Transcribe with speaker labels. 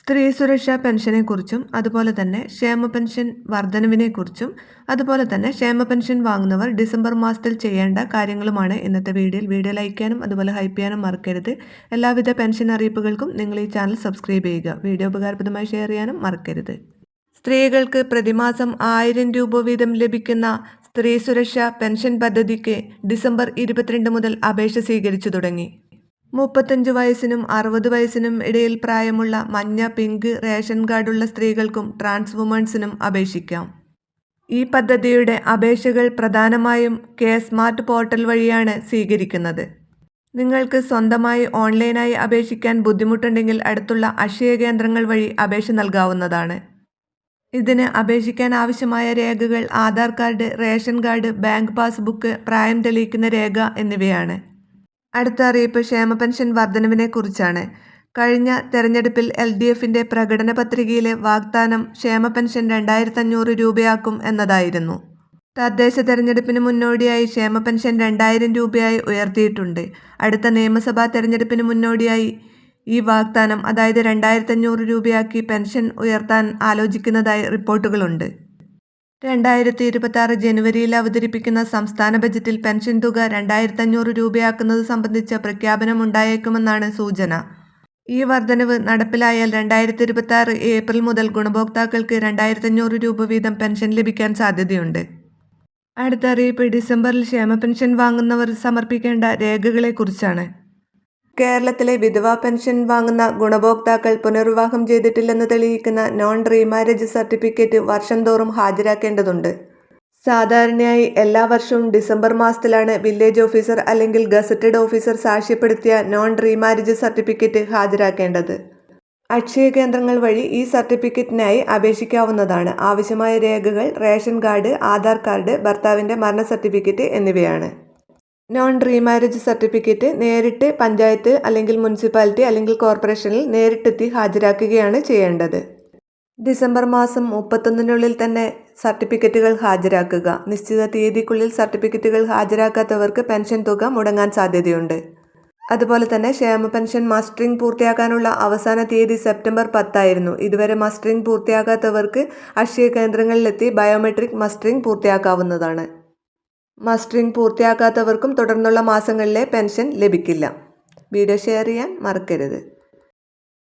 Speaker 1: സ്ത്രീ സുരക്ഷാ പെൻഷനെക്കുറിച്ചും അതുപോലെ തന്നെ ക്ഷേമ പെൻഷൻ വർധനവിനെക്കുറിച്ചും അതുപോലെ തന്നെ ക്ഷേമ പെൻഷൻ വാങ്ങുന്നവർ ഡിസംബർ മാസത്തിൽ ചെയ്യേണ്ട കാര്യങ്ങളുമാണ് ഇന്നത്തെ വീഡിയോയിൽ. വീഡിയോ ലൈക്ക് ചെയ്യാനും അതുപോലെ ഹൈപ്പ് ചെയ്യാനും മറക്കരുത്. എല്ലാവിധ പെൻഷൻ അറിയിപ്പുകൾക്കും നിങ്ങൾ ഈ ചാനൽ സബ്സ്ക്രൈബ് ചെയ്യുക. വീഡിയോ ഉപകാരപ്രദമായി ഷെയർ ചെയ്യാനും മറക്കരുത്. സ്ത്രീകൾക്ക് പ്രതിമാസം ആയിരം രൂപ വീതം ലഭിക്കുന്ന സ്ത്രീ സുരക്ഷാ പെൻഷൻ പദ്ധതിക്ക് ഡിസംബർ ഇരുപത്തിരണ്ട് മുതൽ അപേക്ഷ സ്വീകരിച്ചു തുടങ്ങി. മുപ്പത്തഞ്ച് വയസ്സിനും അറുപത് വയസ്സിനും ഇടയിൽ പ്രായമുള്ള മഞ്ഞ പിങ്ക് റേഷൻ കാർഡുള്ള സ്ത്രീകൾക്കും ട്രാൻസ് വുമൺസിനും അപേക്ഷിക്കാം. ഈ പദ്ധതിയുടെ അപേക്ഷകൾ പ്രധാനമായും കെ സ്മാർട്ട് പോർട്ടൽ വഴിയാണ് സ്വീകരിക്കുന്നത്. നിങ്ങൾക്ക് സ്വന്തമായി ഓൺലൈനായി അപേക്ഷിക്കാൻ ബുദ്ധിമുട്ടുണ്ടെങ്കിൽ അടുത്തുള്ള അക്ഷയ കേന്ദ്രങ്ങൾ വഴി അപേക്ഷ നൽകാവുന്നതാണ്. ഇതിന് അപേക്ഷിക്കാൻ ആവശ്യമായ രേഖകൾ Aadhaar card ration card bank passbook പ്രായം തെളിയിക്കുന്ന രേഖ എന്നിവയാണ്. അടുത്ത അറിയിപ്പ് ക്ഷേമ പെൻഷൻ വർധനവിനെക്കുറിച്ചാണ്. കഴിഞ്ഞ തെരഞ്ഞെടുപ്പിൽ എൽ ഡി എഫിന്റെ പ്രകടന പത്രികയിലെ വാഗ്ദാനം ക്ഷേമ പെൻഷൻ രണ്ടായിരത്തി അഞ്ഞൂറ് രൂപയാക്കും എന്നതായിരുന്നു. തദ്ദേശ തെരഞ്ഞെടുപ്പിന് മുന്നോടിയായി ക്ഷേമ പെൻഷൻ രണ്ടായിരം രൂപയായി ഉയർത്തിയിട്ടുണ്ട്. അടുത്ത നിയമസഭാ തെരഞ്ഞെടുപ്പിന് മുന്നോടിയായി ഈ വാഗ്ദാനം അതായത് രണ്ടായിരത്തി അഞ്ഞൂറ് രൂപയാക്കി പെൻഷൻ ഉയർത്താൻ ആലോചിക്കുന്നതായി റിപ്പോർട്ടുകളുണ്ട്. രണ്ടായിരത്തി ഇരുപത്തി ജനുവരിയിൽ അവതരിപ്പിക്കുന്ന സംസ്ഥാന ബജറ്റിൽ പെൻഷൻ തുക രണ്ടായിരത്തി അഞ്ഞൂറ് രൂപയാക്കുന്നത് സംബന്ധിച്ച പ്രഖ്യാപനം ഉണ്ടായേക്കുമെന്നാണ് സൂചന. ഈ വർധനവ് നടപ്പിലായാൽ രണ്ടായിരത്തി ഇരുപത്തി ഏപ്രിൽ മുതൽ ഗുണഭോക്താക്കൾക്ക് രണ്ടായിരത്തി അഞ്ഞൂറ് രൂപ വീതം പെൻഷൻ ലഭിക്കാൻ സാധ്യതയുണ്ട്. അടുത്ത അറിയിപ്പ് ഡിസംബറിൽ ക്ഷേമ പെൻഷൻ വാങ്ങുന്നവർ സമർപ്പിക്കേണ്ട രേഖകളെക്കുറിച്ചാണ്. കേരളത്തിലെ വിധവാ പെൻഷൻ വാങ്ങുന്ന ഗുണഭോക്താക്കൾ പുനർവിവാഹം ചെയ്തിട്ടില്ലെന്ന് തെളിയിക്കുന്ന നോൺ റീമാരേജ് സർട്ടിഫിക്കറ്റ് വർഷം തോറും ഹാജരാക്കേണ്ടതുണ്ട്. സാധാരണയായി എല്ലാ വർഷവും ഡിസംബർ മാസത്തിലാണ് വില്ലേജ് ഓഫീസർ അല്ലെങ്കിൽ ഗസറ്റഡ് ഓഫീസർ സാക്ഷ്യപ്പെടുത്തിയ നോൺ റീമാരേജ് സർട്ടിഫിക്കറ്റ് ഹാജരാക്കേണ്ടത്. അക്ഷയ കേന്ദ്രങ്ങൾ വഴി ഈ സർട്ടിഫിക്കറ്റിനായി അപേക്ഷിക്കാവുന്നതാണ്. ആവശ്യമായ രേഖകൾ റേഷൻ കാർഡ് ആധാർ കാർഡ് ഭർത്താവിന്റെ മരണ സർട്ടിഫിക്കറ്റ് എന്നിവയാണ്. നോൺ റീമാരേജ് സർട്ടിഫിക്കറ്റ് നേരിട്ട് പഞ്ചായത്ത് അല്ലെങ്കിൽ മുനിസിപ്പാലിറ്റി അല്ലെങ്കിൽ കോർപ്പറേഷനിൽ നേരിട്ടെത്തി ഹാജരാക്കുകയാണ് ചെയ്യേണ്ടത്. ഡിസംബർ മാസം മുപ്പത്തൊന്നിനുള്ളിൽ തന്നെ സർട്ടിഫിക്കറ്റുകൾ ഹാജരാക്കുക. നിശ്ചിത തീയതിക്കുള്ളിൽ സർട്ടിഫിക്കറ്റുകൾ ഹാജരാക്കാത്തവർക്ക് പെൻഷൻ തുക മുടങ്ങാൻ സാധ്യതയുണ്ട്. അതുപോലെ തന്നെ ക്ഷേമ പെൻഷൻ മാസ്റ്ററിംഗ് പൂർത്തിയാക്കാനുള്ള അവസാന തീയതി സെപ്റ്റംബർ പത്തായിരുന്നു. ഇതുവരെ മാസ്റ്ററിംഗ് പൂർത്തിയാക്കാത്തവർക്ക് അക്ഷയ കേന്ദ്രങ്ങളിലെത്തി ബയോമെട്രിക് മാസ്റ്ററിംഗ് പൂർത്തിയാക്കാവുന്നതാണ്. മസ്റ്ററിംഗ് പൂർത്തിയാക്കാത്തവർക്കും തുടർന്നുള്ള മാസങ്ങളിലെ പെൻഷൻ ലഭിക്കില്ല. വീഡിയോ ഷെയർ ചെയ്യാൻ മറക്കരുത്.